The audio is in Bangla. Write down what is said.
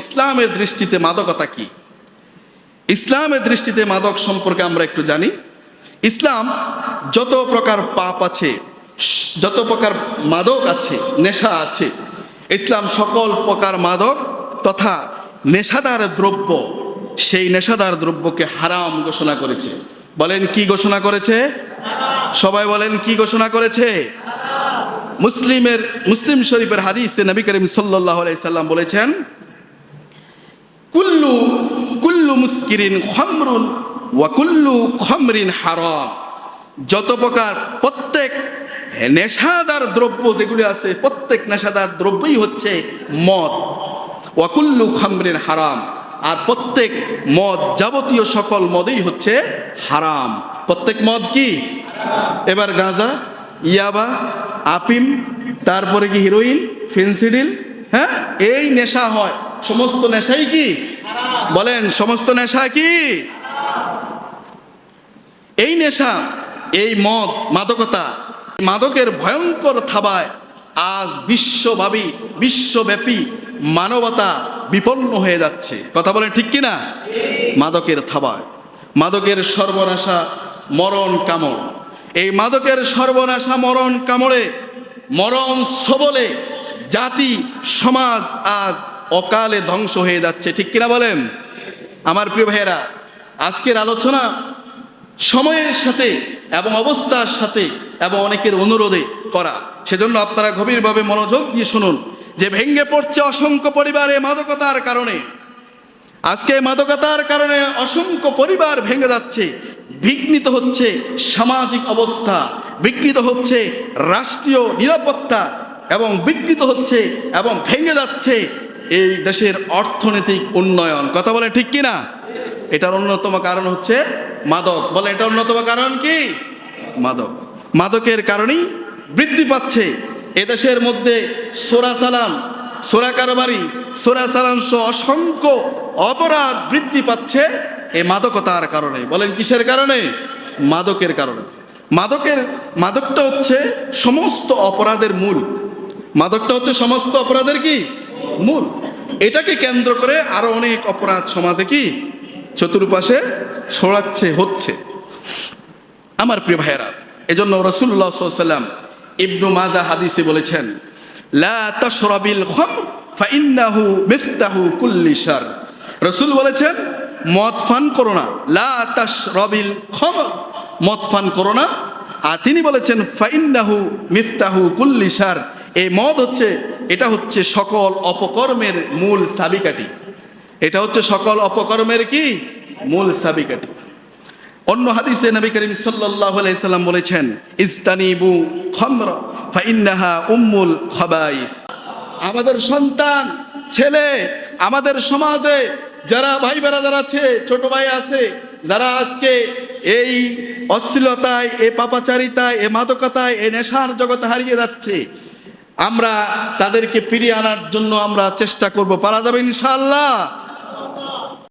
ইসলামের দৃষ্টিতে মাদকতা কি? ইসলামের দৃষ্টিতে মাদক সম্পর্কে আমরা একটু জানি। ইসলাম যত প্রকার পাপ আছে, যত প্রকার মাদক আছে, নেশা আছে, ইসলাম সকল প্রকার মাদক তথা নেশাদার দ্রব্য, সেই নেশাদার দ্রব্যকে হারাম ঘোষণা করেছে। বলেন কি ঘোষণা করেছে? সবাই বলেন কি ঘোষণা করেছে? মুসলিমের, মুসলিম শরীফের হাদিসে নবী করিম আলাইহি সাল্লাম বলেছেন কুল্লু কুল্লু মুস্কিরিন খমরুন ওয়া কুল্লু খমরিন হারাম। যত প্রকার প্রত্যেক নেশাদার দ্রব্য যেগুলি আছে, প্রত্যেক নেশাদার দ্রব্যই হচ্ছে মদ। ওয়াকুল্লু খমরিন হারাম। আর প্রত্যেক মদ যাবতীয় সকল মদই হচ্ছে হারাম। প্রত্যেক মদ কি? এবার গাঁজা, ইয়াবা, আপিম, তারপরে কি হিরোইন, ফেন্সিডিল হ্যাঁ? এই নেশা হয়। সমস্ত নেশাই কি? বলেন, সমস্ত নেশা কি? এই নেশা, এই মদ, মাদকতা মাদকের ভয়ঙ্কর থাবায় আজ বিশ্বভাবী, বিশ্বব্যাপী মানবতা বিপন্ন হয়ে যাচ্ছে। কথা বলেন ঠিক কিনা? মাদকের থাবায়। মাদকের সর্বনাশা মরণ কামড়। এই মাদকের সর্বনাশা মরণ কামড়ে মরণ সবলে জাতি, সমাজ আজ অকালে ধ্বংস হয়ে যাচ্ছে। ঠিক কিনা বলেন? আমার প্রিয় ভাইয়েরা, আজকের আলোচনা সময়ের সাথে এবং অবস্থার সাথে এবং অনেকের অনুরোধে করা। সেজন্য আপনারা গভীরভাবে মনোযোগ দিয়ে শুনুন যে ভেঙ্গে পড়ছে অসংখ্য পরিবারে মাদকতার কারণে। আজকে মাদকতার কারণে অসংখ্য পরিবার ভেঙে যাচ্ছে, বিঘ্নিত হচ্ছে সামাজিক অবস্থা, বিঘ্নিত হচ্ছে রাষ্ট্রীয় নিরাপত্তা এবং বিঘ্নিত হচ্ছে এবং ভেঙে যাচ্ছে এই দেশের অর্থনৈতিক উন্নয়ন। কথা বলে ঠিক কিনা? এটার অন্যতম কারণ হচ্ছে মাদক। বলে এটা অন্যতম কারণ কি? মাদক। মাদকের কারণেই বৃদ্ধি পাচ্ছে। এদেশের মধ্যে সোরা সালাম, সোরা কারবারি, সোরা সালাম সহ অসংখ্য অপরাধ বৃদ্ধি পাচ্ছে এই মাদকতার কারণে। বলেন, কিসের কারণে? মাদকের কারণে। মাদকের, মাদকটা হচ্ছে সমস্ত অপরাধের মূল। মাদকটা হচ্ছে সমস্ত অপরাধের কি? মূল। এটাকে কেন্দ্র করে আরও অনেক অপরাধ সমাজে কি চতুর্পাশে ছড়াচ্ছে, হচ্ছে। আমার প্রিয় ভাইয়েরা, এজন্য রসুল্লাহ সাল্লাম ইবনু মাজা হাদিসে বলেছেন, লা তাশরাবিল খামর ফাইন্নাহু মিফতাহু কুল্লি শার। রসুল বলেছেন, মদ পান করো না। লা তাশরাবিল খামর মদ পান করো না। আর তিনি বলেছেন ফাইন্নাহু মিফতাহু কুল্লি শার। এই মদ হচ্ছে এটা হচ্ছে সকল অপকর্মের মূল চাবিকাঠি। এটা হচ্ছে সকল অপকর্মের কি? মূল চাবিকাঠি। অন্য হাদিসে নবী করিম সাল্লাল্লাহু আলাইহি সাল্লাম বলেছেন ইস্তানিবু খমর ফাইন্নাহা উম্মুল খবাইস। আমাদের সন্তান, ছেলে, আমাদের সমাজে যারা ভাই বেড়াদার আছে, ছোট ভাই আছে, যারা আজকে এই অশ্লীলতায় এ পাপাচারিতায় এ মাদকতায় এ নেশার জগতে হারিয়ে যাচ্ছে আমরা তাদেরকে ফিরিয়ে আনার জন্য আমরা চেষ্টা করব। পারা যাবে ইনশাআল্লাহ।